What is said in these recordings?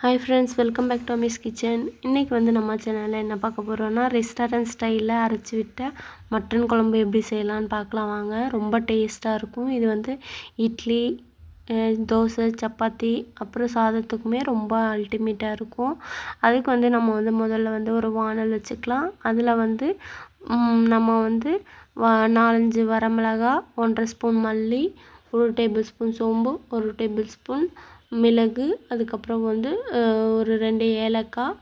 Hi friends welcome back to Miss Kitchen இன்றைக்கி வந்து நம்ம சேனலில் என்ன பார்க்க போகிறோன்னா ரெஸ்டாரண்ட் ஸ்டைலில் அரைச்சி விட்ட மட்டன் குழம்பு எப்படி செய்யலான்னு பார்க்கலாம் வாங்க. ரொம்ப டேஸ்ட்டாக இருக்கும். இது வந்து இட்லி தோசை சப்பாத்தி அப்புறம் சாதத்துக்குமே ரொம்ப அல்டிமேட்டாக இருக்கும். அதுக்கு வந்து நம்ம வந்து முதல்ல வந்து ஒரு வானல் வச்சுக்கலாம். அதில் வந்து நம்ம வந்து நாலஞ்சு வரமிளகா ஒன்றரை ஸ்பூன் மல்லி ஒரு டேபிள் ஸ்பூன் சோம்பு ஒரு டேபிள் ஸ்பூன் மிளகு அதுக்கப்புறம் வந்து ஒரு ரெண்டு ஏலக்காய்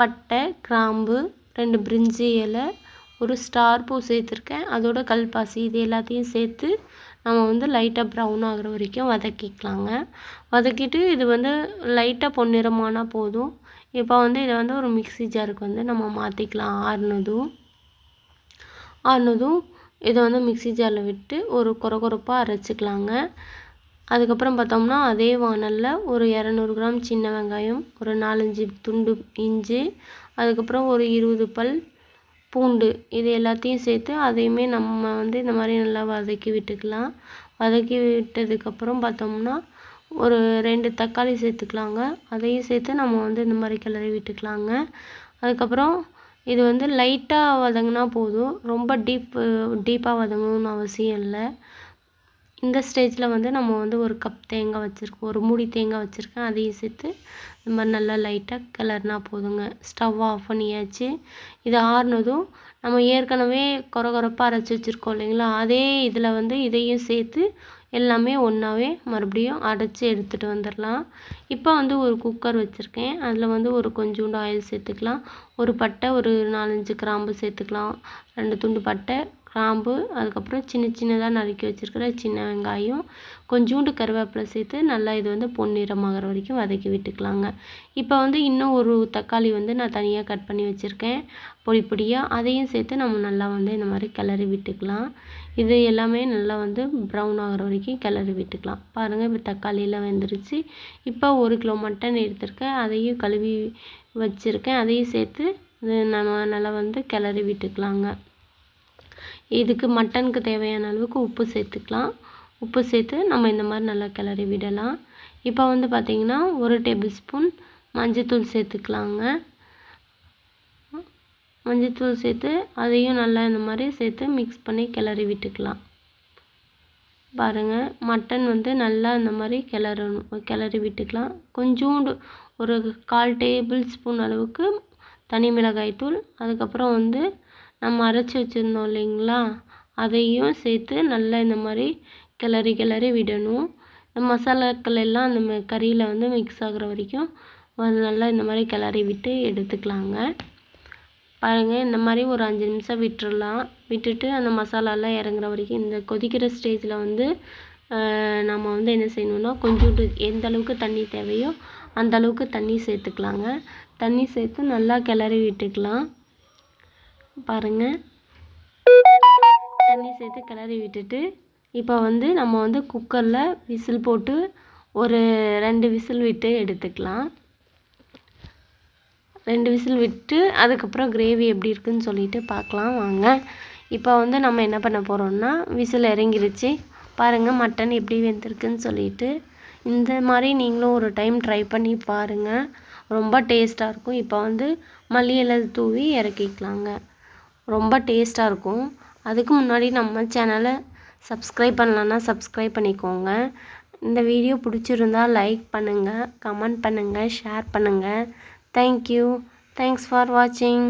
பட்டை கிராம்பு ரெண்டு பிரிஞ்சி இலை ஒரு ஸ்டார் பூ சேர்த்துருக்கேன். அதோட கல்பாசி இது எல்லாத்தையும் சேர்த்து நம்ம வந்து லைட்டாக ப்ரௌன் ஆகிற வரைக்கும் வதக்கிக்கலாங்க. வதக்கிட்டு இது வந்து லைட்டாக பொன்னிறமானால் போதும். இப்போ வந்து இதை வந்து ஒரு மிக்சி ஜாருக்கு வந்து நம்ம மாற்றிக்கலாம் ஆறுனதும் ஆறுனதும் இதை வந்து மிக்சி ஜாரில் விட்டு ஒரு கொர கொரப்பாக அரைச்சிக்கலாங்க. அதுக்கப்புறம் பார்த்தோம்னா அதே வானலில் ஒரு இரநூறு கிராம் சின்ன வெங்காயம் ஒரு நாலஞ்சு துண்டு இஞ்சி அதுக்கப்புறம் ஒரு இருபது பல் பூண்டு இது எல்லாத்தையும் சேர்த்து அதையுமே நம்ம வந்து இந்த மாதிரி நல்லா வதக்கி விட்டுக்கலாம். வதக்கி விட்டதுக்கப்புறம் பார்த்தோம்னா ஒரு ரெண்டு தக்காளி சேர்த்துக்கலாங்க. அதையும் சேர்த்து நம்ம வந்து இந்த மாதிரி கிளறி விட்டுக்கலாங்க. அதுக்கப்புறம் இது வந்து லைட்டாக வதங்கினா போதும். ரொம்ப டீப் டீப்பாக வதங்கணும்னு அவசியம் இல்லை. இந்த ஸ்டேஜில் வந்து நம்ம வந்து ஒரு கப் தேங்காய் வச்சுருக்கோம் ஒரு மூடி தேங்காய் வச்சுருக்கேன். அதையும் சேர்த்து இந்த மாதிரி நல்லா லைட்டாக கிளறினா போதுங்க. ஸ்டவ் ஆஃப் பண்ணியாச்சு. இது ஆறுனதும் நம்ம ஏற்கனவே கொர கொரப்பாக அரைச்சி வச்சுருக்கோம் இல்லைங்களா? அதே இதில் வந்து இதையும் சேர்த்து எல்லாமே ஒன்றாவே மறுபடியும் அடைச்சி எடுத்துகிட்டு வந்துடலாம் இப்போ வந்து ஒரு குக்கர் வச்சுருக்கேன். அதில் வந்து ஒரு கொஞ்சோண்டு ஆயில் சேர்த்துக்கலாம். ஒரு பட்டை ஒரு நாலஞ்சு கிராம்பு சேர்த்துக்கலாம். ரெண்டு துண்டு பட்டை கிராம்பு அதுக்கப்புறம் சின்ன சின்னதாக நறுக்கி வச்சுருக்கிற சின்ன வெங்காயம் கொஞ்சோண்டு கருவேப்பிலை சேர்த்து நல்லா இது வந்து பொன்னிறமாகிற வரைக்கும் வதக்கி விட்டுக்கலாங்க. இப்போ வந்து இன்னும் ஒரு தக்காளி வந்து நான் தனியாக கட் பண்ணி வச்சுருக்கேன். பொடி பொடியாக அதையும் சேர்த்து நம்ம நல்லா வந்து இந்த மாதிரி கிளறி விட்டுக்கலாம். இது எல்லாமே நல்லா வந்து ப்ரௌன் ஆகிற வரைக்கும் கிளறி விட்டுக்கலாம். பாருங்கள் இப்போ தக்காளியெல்லாம் வெந்துருச்சு. இப்போ ஒரு கிலோ மட்டன் எடுத்திருக்கேன். அதையும் கழுவி வச்சுருக்கேன். அதையும் சேர்த்து நம்ம நல்லா வந்து கிளறி விட்டுக்கலாங்க. இதுக்கு மட்டனுக்கு தேவையான அளவுக்கு உப்பு சேர்த்துக்கலாம். உப்பு சேர்த்து நம்ம இந்த மாதிரி நல்லா கிளறி விடலாம். இப்போ வந்து பார்த்திங்கன்னா ஒரு டேபிள் ஸ்பூன் மஞ்சத்தூள் சேர்த்துக்கலாங்க. மஞ்சத்தூள் சேர்த்து அதையும் நல்லா இந்த மாதிரி சேர்த்து மிக்ஸ் பண்ணி கிளறி விட்டுக்கலாம். பாருங்கள் மட்டன் வந்து நல்லா இந்த மாதிரி கிளறணும் கிளறி விட்டுக்கலாம். கொஞ்சோண்டு ஒரு கால் டேபிள் ஸ்பூன் அளவுக்கு தனி மிளகாய் தூள் அதுக்கப்புறம் வந்து நம்ம அரைச்சி வச்சுருந்தோம் இல்லைங்களா? அதையும் சேர்த்து நல்லா இந்த மாதிரி கிளறி கிளறி விடணும். இந்த மசாலாக்கள் எல்லாம் அந்த கறியில் வந்து மிக்ஸ் ஆகிற வரைக்கும் நல்லா இந்த மாதிரி கிளறி விட்டு எடுத்துக்கலாங்க. பாருங்கள் இந்த மாதிரி ஒரு அஞ்சு நிமிஷம் விட்டுறலாம். விட்டுட்டு அந்த மசாலாலாம் இறங்குற வரைக்கும் இந்த கொதிக்கிற ஸ்டேஜில் வந்து நம்ம வந்து என்ன செய்யணுன்னா கொஞ்சோண்டு எந்த அளவுக்கு தண்ணி தேவையோ அந்த அளவுக்கு தண்ணி சேர்த்துக்கலாங்க. தண்ணி சேர்த்து நல்லா கிளறி விட்டுக்கலாம். பாருங்கள் தண்ணி சேர்த்து கிளறி விட்டுட்டு இப்போ வந்து நம்ம வந்து குக்கரில் விசில் போட்டு ஒரு ரெண்டு விசில் விட்டு எடுத்துக்கலாம். ரெண்டு விசில் விட்டு அதுக்கப்புறம் கிரேவி எப்படி இருக்குன்னு சொல்லிட்டு பார்க்கலாம். வாங்க. இப்போ வந்து நம்ம என்ன பண்ண போகிறோம்னா விசில் இறங்கிருச்சு. பாருங்கள் மட்டன் எப்படி வெந்திருக்குன்னு சொல்லிட்டு. இந்த மாதிரி நீங்களும் ஒரு டைம் ட்ரை பண்ணி பாருங்கள் ரொம்ப டேஸ்ட்டாக இருக்கும். இப்போ வந்து மல்லியில் தூவி இறக்கிக்கலாங்க. ரொம்ப டேஸ்ட்டாக இருக்கும். அதுக்கு முன்னாடி நம்ம சேனலை சப்ஸ்கிரைப் பண்ணலன்னா சப்ஸ்கிரைப் பண்ணிக்கோங்க. இந்த வீடியோ பிடிச்சிருந்தா லைக் பண்ணுங்கள் கமெண்ட் பண்ணுங்கள் ஷேர் பண்ணுங்கள் தேங்க்யூ தேங்க்ஸ் ஃபார் வாட்சிங்